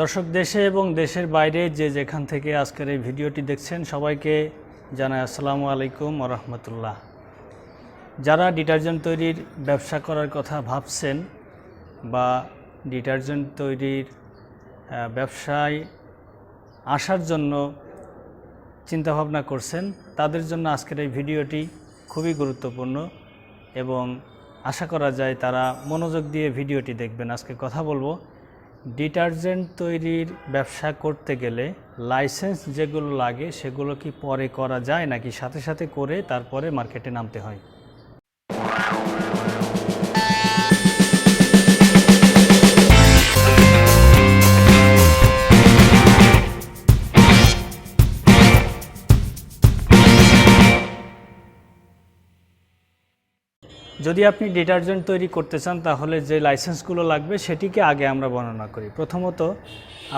দর্শক, দেশে এবং দেশের বাইরে যে যেখান থেকে আজকের এই ভিডিওটি দেখছেন, সবাইকে জানাই আসসালামু আলাইকুম রহমতুল্লাহ। যারা ডিটারজেন্ট তৈরির ব্যবসা করার কথা ভাবছেন বা ডিটারজেন্ট তৈরির ব্যবসায় আসার জন্য চিন্তাভাবনা করছেন, তাদের জন্য আজকের এই ভিডিওটি খুবই গুরুত্বপূর্ণ এবং আশা করা যায় তারা মনোযোগ দিয়ে ভিডিওটি দেখবেন। আজকে কথা বলব ডিটারজেন্ট তৈরির ব্যবসা করতে গেলে লাইসেন্স যেগুলো লাগে সেগুলো কি পরে করা যায় নাকি সাথে সাথে করে তারপরে মার্কেটে নামতে হয়? যদি আপনি ডিটারজেন্ট তৈরি করতে চান, তাহলে যে লাইসেন্সগুলো লাগবে সেটিকে আগে আমরা বর্ণনা করি। প্রথমত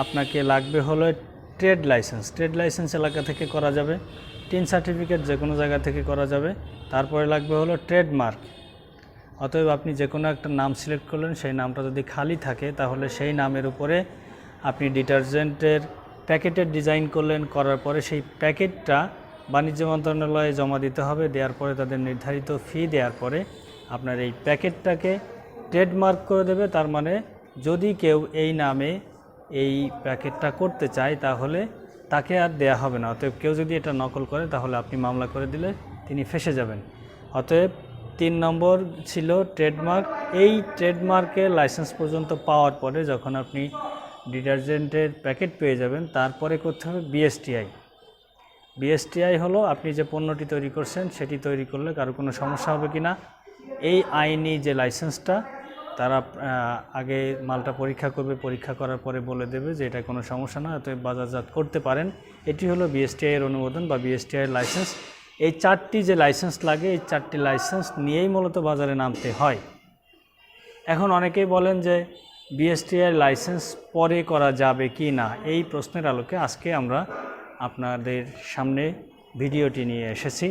আপনাকে লাগবে হলো ট্রেড লাইসেন্স। ট্রেড লাইসেন্স এলাকা থেকে করা যাবে, টিন সার্টিফিকেট যে কোনো জায়গা থেকে করা যাবে, তারপরে লাগবে হলো ট্রেডমার্ক। অতএব আপনি যে কোনো একটা নাম সিলেক্ট করলেন, সেই নামটা যদি খালি থাকে, তাহলে সেই নামের উপরে আপনি ডিটারজেন্টের প্যাকেটের ডিজাইন করলেন, করার পরে সেই প্যাকেটটা বাণিজ্য মন্ত্রণালয়ে জমা দিতে হবে, দেওয়ার পরে তাদের নির্ধারিত ফি দেওয়ার পরে আপনার এই প্যাকেটটাকে ট্রেডমার্ক করে দেবে, তার মানে যদি কেউ এই নামে এই প্যাকেটটা করতে চায়, তাহলে তাকে আর দেয়া হবে না। অতএব কেউ যদি এটা নকল করে, তাহলে আপনি মামলা করে দিলে তিনি ফেসে যাবেন। অতএব তিন নম্বর ছিল ট্রেডমার্ক। এই ট্রেডমার্কের লাইসেন্স পর্যন্ত পাওয়ার পরে যখন আপনি ডিটারজেন্টের প্যাকেট পেয়ে যাবেন, তারপরে করতে হবে বিএসটিআই। বিএসটিআই হলো, আপনি যে পণ্যটি তৈরি করছেন, সেটি তৈরি করলে কারও কোনো সমস্যা হবে কি না এই আইনি যে লাইসেন্সটা, তারা আগে মালটা পরীক্ষা করবে, পরীক্ষা করার পরে বলে দেবে যে এটা কোনো সমস্যা না, অতএব বাজারজাত করতে পারেন। এটি হলো বিএসটিআইয়ের অনুমোদন বা বিএসটিআইয়ের লাইসেন্স। এই চারটি যে লাইসেন্স লাগে, এই চারটি লাইসেন্স নিয়েই মূলত বাজারে নামতে হয়। এখন অনেকেই বলেন যে বিএসটিআই লাইসেন্স পরে করা যাবে কি না, এই প্রশ্নের আলোকে আজকে আমরা আপনাদের সামনে ভিডিওটি নিয়ে এসেছি।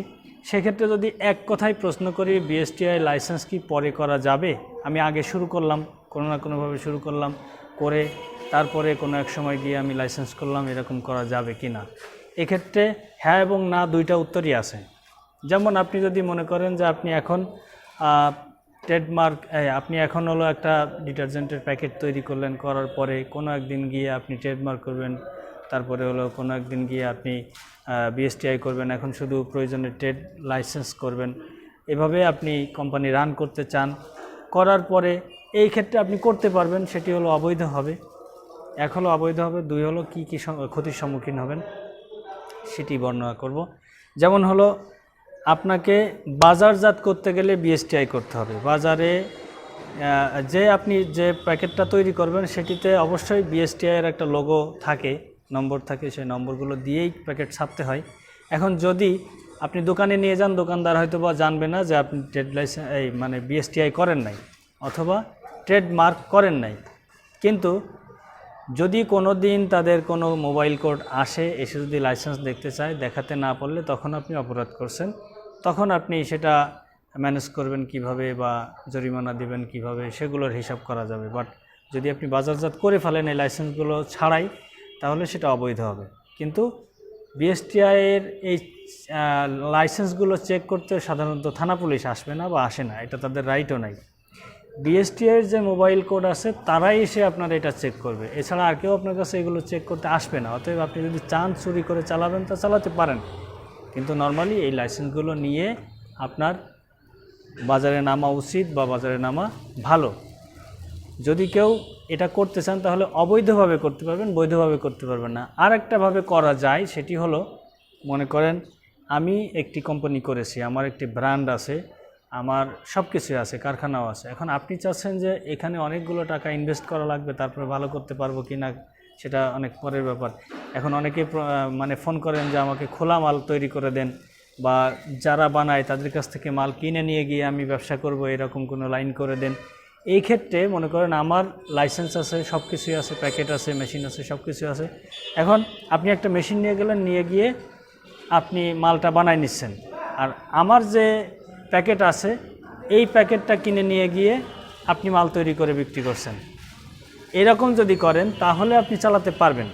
সেক্ষেত্রে যদি এক কথায় প্রশ্ন করি বিএসটিআই লাইসেন্স কি পরে করা যাবে? আমি আগে শুরু করলাম, কোনো না কোনোভাবে শুরু করলাম, করে তারপরে কোনো এক সময় গিয়ে আমি লাইসেন্স করলাম, এরকম করা যাবে কি না? এক্ষেত্রে হ্যাঁ এবং না দুইটা উত্তরই আছে। যেমন আপনি যদি মনে করেন যে আপনি এখন ট্রেডমার্ক আপনি এখন হলো একটা ডিটারজেন্টের প্যাকেট তৈরি করলেন, করার পরে কোনো একদিন গিয়ে আপনি ট্রেডমার্ক করবেন তারপরে হলো কোনো একদিন গিয়ে আপনি বিএসটিআই করবেন, এখন শুধু প্রয়োজনে ট্রেড লাইসেন্স করবেন। এভাবে আপনি কোম্পানি রান করতে চান, করার পরে এই ক্ষেত্রে আপনি করতে পারবেন, সেটি হলো অবৈধ হবে। এক হলো অবৈধ হবে, দুই হলো কী কী ক্ষতির সম্মুখীন হবেন, সেটি বর্ণনা করব। যেমন হলো, আপনাকে বাজারজাত করতে গেলে বিএসটিআই করতে হবে। বাজারে যে আপনি যে প্যাকেটটা তৈরি করবেন, সেটিতে অবশ্যই বিএসটিআইয়ের একটা লোগো থাকে। নম্বর থাকে, সেই নম্বরগুলো দিয়েই প্যাকেট ছাপতে হয়। এখন যদি আপনি দোকানে নিয়ে যান, দোকানদার হয়তো বা জানবে না যে আপনি ট্রেড লাইসেন্স এই মানে বিএসটিআই করেন নাই অথবা ট্রেডমার্ক করেন নাই। কিন্তু যদি কোনো দিন তাদের কোনো মোবাইল কোড আসে, এসে যদি লাইসেন্স দেখতে চায়, দেখাতে না পারলে তখন আপনি অপরাধ করছেন। তখন আপনি সেটা ম্যানেজ করবেন কীভাবে বা জরিমানা দিবেন কীভাবে, সেগুলোর হিসাব করা যাবে। বাট যদি আপনি বাজারজাত করে ফেলেন এই লাইসেন্সগুলো ছাড়াই তাহলে সেটা অবৈধ হবে। কিন্তু বিএসটিআইয়ের এই লাইসেন্সগুলো চেক করতে সাধারণত থানা পুলিশ আসবে না বা আসে না, এটা তাদের রাইটও নাই। বিএসটিআইয়ের যে মোবাইল কোড আছে, তারাই এসে আপনার এটা চেক করবে। এছাড়া আর কেউ আপনার কাছে এগুলো চেক করতে আসবে না। অতএব আপনি যদি চান চুরি করে চালাবেন, তা চালাতে পারেন। কিন্তু নর্মালি এই লাইসেন্সগুলো নিয়ে আপনার বাজারে নামা উচিত বা বাজারে নামা ভালো। যদি কেউ এটা করতে চান, তাহলে অবৈধভাবে করতে পারবেন, বৈধভাবে করতে পারবেন না। আর একটাভাবে করা যায়, সেটি হলো, মনে করেন, আমি একটি কোম্পানি করেছি, আমার একটি ব্র্যান্ড আছে, আমার সব কিছুই আছে, কারখানাও আছে। এখন আপনি চাচ্ছেন যে এখানে অনেকগুলো টাকা ইনভেস্ট করা লাগবে, তারপরে ভালো করতে পারব কি না সেটা অনেক পরের ব্যাপার। এখন অনেকে মানে ফোন করেন যে আমাকে খোলা মাল তৈরি করে দেন, বা যারা বানায় তাদের কাছ থেকে মাল কিনে নিয়ে গিয়ে আমি ব্যবসা করব, এরকম কোনো লাইন করে দেন। এই ক্ষেত্রে মনে করেন আমার লাইসেন্স আছে সব কিছুই আছে প্যাকেট আছে মেশিন আছে সব কিছু আছে। এখন আপনি একটা মেশিন নিয়ে গেলেন, নিয়ে গিয়ে আপনি মালটা বানাই নিচ্ছেন। আর আমার যে প্যাকেট আছে, এই প্যাকেটটা কিনে নিয়ে গিয়ে আপনি মাল তৈরি করে বিক্রি করছেন। এরকম যদি করেন, তাহলে আপনি চালাতে পারবেন।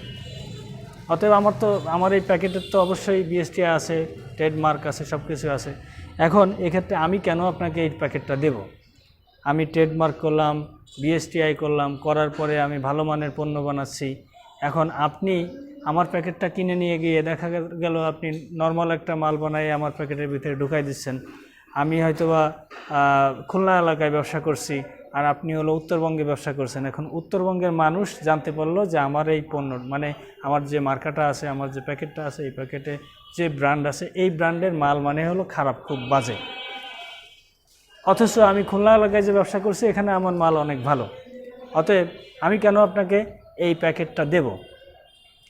অতএব আমার তো, আমার এই প্যাকেটের তো অবশ্যই বিএসটি আছে ট্রেডমার্ক আছে সব কিছু আছে। এখন এক্ষেত্রে আমি কেন আপনাকে এই প্যাকেটটা দেব? আমি ট্রেডমার্ক করলাম বিএসটিআই করলাম, করার পরে আমি ভালো মানের পণ্য বানাচ্ছি। এখন আপনি আমার প্যাকেটটা কিনে নিয়ে গিয়ে দেখা গেল আপনি নর্মাল একটা মাল বানাই আমার প্যাকেটের ভিতরে ঢুকাই দিচ্ছেন। আমি হয়তোবা খুলনা এলাকায় ব্যবসা করছি, আর আপনি হলো উত্তরবঙ্গে ব্যবসা করছেন। এখন উত্তরবঙ্গের মানুষ জানতে পারল যে আমার এই পণ্য মানে আমার যে মার্কাটা আছে, আমার যে প্যাকেটটা আছে, এই প্যাকেটে যে ব্র্যান্ড আছে, এই ব্র্যান্ডের মাল মানে হলো খারাপ, খুব বাজে। অথচ আমি খুলনা এলাকায় যে ব্যবসা করছি, এখানে আমার মাল অনেক ভালো। অতএব আমি কেন আপনাকে এই প্যাকেটটা দেব?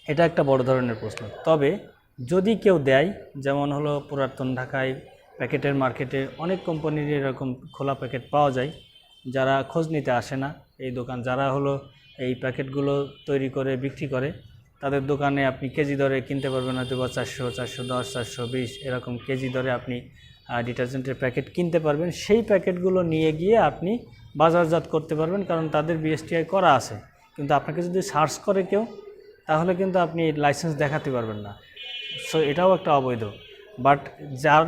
এটা একটা বড় ধরনের প্রশ্ন। তবে যদি কেউ দেয়, যেমন হলো পুরাতন ঢাকায় প্যাকেটের মার্কেটে অনেক কোম্পানির এরকম খোলা প্যাকেট পাওয়া যায়, যারা খোঁজ নিতে আসে না। এই দোকান, যারা হলো এই প্যাকেটগুলো তৈরি করে, বিক্রি করে, তাদের দোকানে আপনি কেজি দরে কিনতে পারবেন হয়তো বা চারশো চারশো দশ, চারশো বিশ, এরকম কেজি দরে আপনি ডিটারজেন্টের প্যাকেট কিনতে পারবেন। সেই প্যাকেটগুলো নিয়ে গিয়ে আপনি বাজারজাত করতে পারবেন, কারণ তাদের বিএসটিআই করা আছে। কিন্তু আপনাকে যদি সার্চ করে কেউ, তাহলে কিন্তু আপনি লাইসেন্স দেখাতে পারবেন না। সো এটাও একটা অবৈধ। বাট যার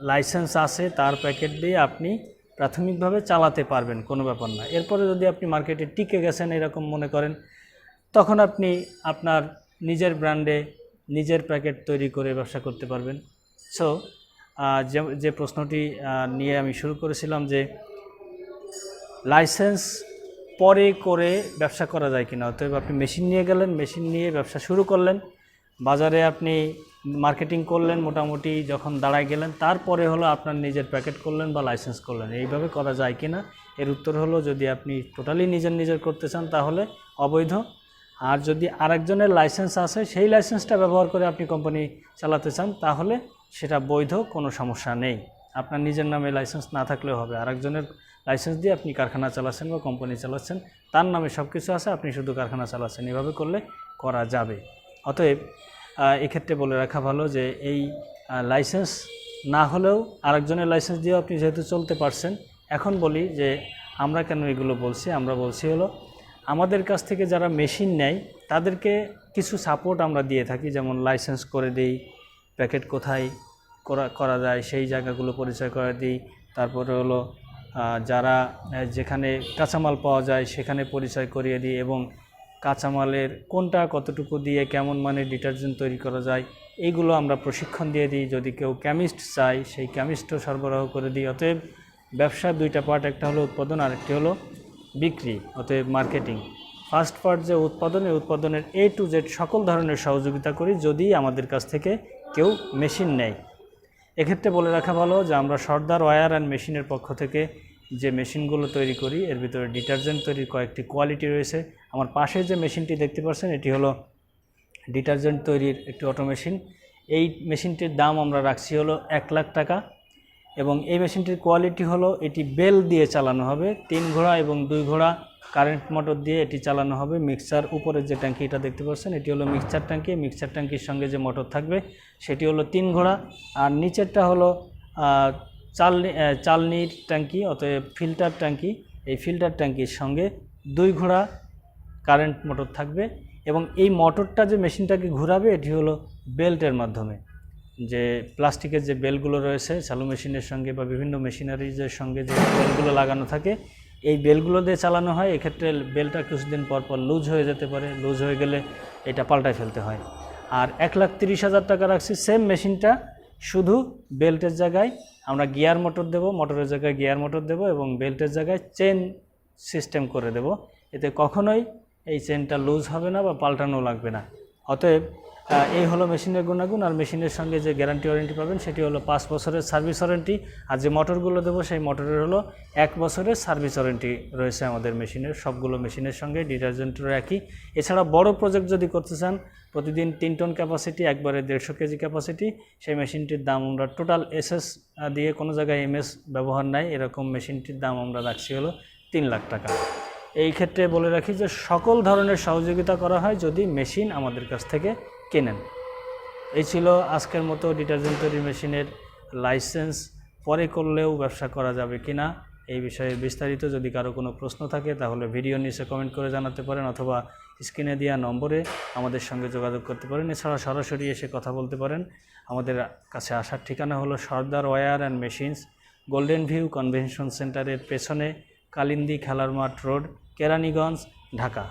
লাইসেন্স আছে, তার প্যাকেট দিয়ে আপনি প্রাথমিকভাবে চালাতে পারবেন, কোনো ব্যাপার না। এরপরে যদি আপনি মার্কেটে টিকে গেছেন, এরকম মনে করেন, তখন আপনি আপনার নিজের ব্র্যান্ডে নিজের প্যাকেট তৈরি করে ব্যবসা করতে পারবেন। সো যে যে প্রশ্নটি নিয়ে আমি শুরু করেছিলাম যে লাইসেন্স পরে করে ব্যবসা করা যায় কিনা। অতএব আপনি মেশিন নিয়ে গেলেন, মেশিন নিয়ে ব্যবসা শুরু করলেন। বাজারে আপনি মার্কেটিং করলেন মোটামুটি, যখন দাঁড়ায় গেলেন, তারপরে হলো আপনার নিজের প্যাকেট করলেন বা লাইসেন্স করলেন। এইভাবে করা যায় কি না এর উত্তর হলো, যদি আপনি টোটালি নিজের নিজের করতে চান, তাহলে অবৈধ। আর যদি আরেকজনের লাইসেন্স আছে, সেই লাইসেন্সটা ব্যবহার করে আপনি কোম্পানি চালাতে চান, তাহলে সেটা বৈধ, কোনো সমস্যা নেই। আপনার নিজের নামে লাইসেন্স না থাকলেও হবে। আরেকজনের লাইসেন্স দিয়ে আপনি কারখানা চালাচ্ছেন বা কোম্পানি চালাচ্ছেন, তার নামে সব কিছু আছে, আপনি শুধু কারখানা চালাচ্ছেন। এভাবে করলে করা যাবে। অতএব এক্ষেত্রে বলে রাখা ভালো যে এই লাইসেন্স না হলেও আরেকজনের লাইসেন্স দিয়েও আপনি যেহেতু চলতে পারছেন, এখন বলি যে আমরা কেন এগুলো বলছি? আমরা বলছি হলো, আমাদের কাছ থেকে যারা মেশিন নেয়, তাদেরকে কিছু সাপোর্ট আমরা দিয়ে থাকি। যেমন লাইসেন্স করে দিই প্যাকেট কোথায় করা করা যায়, সেই জায়গাগুলো পরিচয় করে দিই। তারপরে হলো যারা যেখানে কাঁচামাল পাওয়া যায় সেখানে পরিচয় করিয়ে দিই এবং কাঁচামালের কোনটা কতটুকু দিয়ে কেমন মানের ডিটারজেন্ট তৈরি করা যায়, এইগুলো আমরা প্রশিক্ষণ দিয়ে দিই। যদি কেউ কেমিস্ট চায়, সেই কেমিস্টও সরবরাহ করে দিই। অতএব ব্যবসার দুইটা পার্ট একটা হলো উৎপাদন, আরেকটি হলো বিক্রি, অতএব মার্কেটিং। ফার্স্ট পার্ট যে উৎপাদন উৎপাদনের এ টু জেড সকল ধরনের সহযোগিতা করি, যদি আমাদের কাছ থেকে কেউ মেশিন নেয় এক্ষেত্রে বলে রাখা ভালো যে, আমরা সর্দার ওয়্যার অ্যান্ড মেশিনের পক্ষ থেকে যে মেশিনগুলো তৈরি করি, এর ভিতরে ডিটারজেন্ট তৈরির কয়েকটি কোয়ালিটি রয়েছে। আমার পাশে যে মেশিনটি দেখতে পাচ্ছেন, এটি হলো ডিটারজেন্ট তৈরির একটি অটো মেশিন। এই মেশিনটির দাম আমরা রাখছি হলো এক লাখ টাকা এবং এই মেশিনটির কোয়ালিটি হলো, এটি বেল দিয়ে চালানো হবে। তিন ঘোড়া এবং দুই ঘোড়া কারেন্ট মোটর দিয়ে এটি চালানো হবে। মিক্সার উপরের যে ট্যাঙ্কি এটা দেখতে পাচ্ছেন, এটি হলো মিক্সার ট্যাঙ্কি। মিক্সার ট্যাঙ্কির সঙ্গে যে মোটর থাকবে, সেটি হলো তিন ঘোড়া। আর নিচেরটা হলো চালনি চালনির ট্যাঙ্কি, অতএব ফিল্টার ট্যাঙ্কি। এই ফিল্টার ট্যাঙ্কির সঙ্গে দুই ঘোড়া কারেন্ট মোটর থাকবে এবং এই মোটরটা যে মেশিনটাকে ঘোরাবে, এটি হলো বেল্টের মাধ্যমে। যে প্লাস্টিকের যে বেলগুলো রয়েছে, চালু মেশিনের সঙ্গে বা বিভিন্ন মেশিনারিজের সঙ্গে যে বেলগুলো লাগানো থাকে এই বেলগুলো দিয়ে চালানো হয়, এক্ষেত্রে বেলটা কিছুদিন পর পর লুজ হয়ে যেতে পারে। লুজ হয়ে গেলে এটা পাল্টায় ফেলতে হয়। আর এক লাখ তিরিশ হাজার টাকা রাখছি সেম মেশিনটা শুধু বেল্টের জায়গায় আমরা গিয়ার মোটর দেব মোটরের জায়গায় গিয়ার মোটর দেব এবং বেল্টের জায়গায় চেন সিস্টেম করে দেব। এতে কখনোই এই চেনটা লুজ হবে না বা পাল্টানো লাগবে না। অতএব এই হলো মেশিনের গুণাগুণ আর মেশিনের সঙ্গে যে গ্যারান্টি ওয়ারেন্টি পাবেন সেটি হলো পাঁচ বছরের সার্ভিস ওয়ারেন্টি। আর যে মোটরগুলো দেবো সেই মোটরের হলো এক বছরের সার্ভিস ওয়ারেন্টি রয়েছে আমাদের মেশিনের, সবগুলো মেশিনের সঙ্গে ডিটারজেন্টেরও একই। এছাড়া বড় প্রজেক্ট যদি করতে চান, প্রতিদিন তিন টন ক্যাপাসিটি একবারে দেড়শো কেজি ক্যাপাসিটি সেই মেশিনটির দাম আমরা টোটাল এসএস দিয়ে কোনো জায়গায় এমএস ব্যবহার নাই, এরকম মেশিনটির দাম আমরা রাখছি হলো তিন লাখ টাকা। এই ক্ষেত্রে বলে রাখি যে সকল ধরনের সহযোগিতা করা হয় যদি মেশিন আমাদের কাছ থেকে কেনেন? এই ছিল আজকের মতো ডিটারজেন্ট তৈরি মেশিনের লাইসেন্স। পরে করলেও ব্যবসা করা যাবে কিনা এই বিষয়ে বিস্তারিত যদি কারও কোনো প্রশ্ন থাকে, তাহলে ভিডিও নিচে কমেন্ট করে জানাতে পারেন অথবা স্ক্রিনে দেওয়া নম্বরে আমাদের সঙ্গে যোগাযোগ করতে পারেন। এছাড়া সরাসরি এসে কথা বলতে পারেন। আমাদের কাছে আসার ঠিকানা হলো Sardar wire and machines, golden view convention সেন্টারের পেছনে কালিন্দি খেলার মাঠ রোড, কেরানীগঞ্জ, ঢাকা।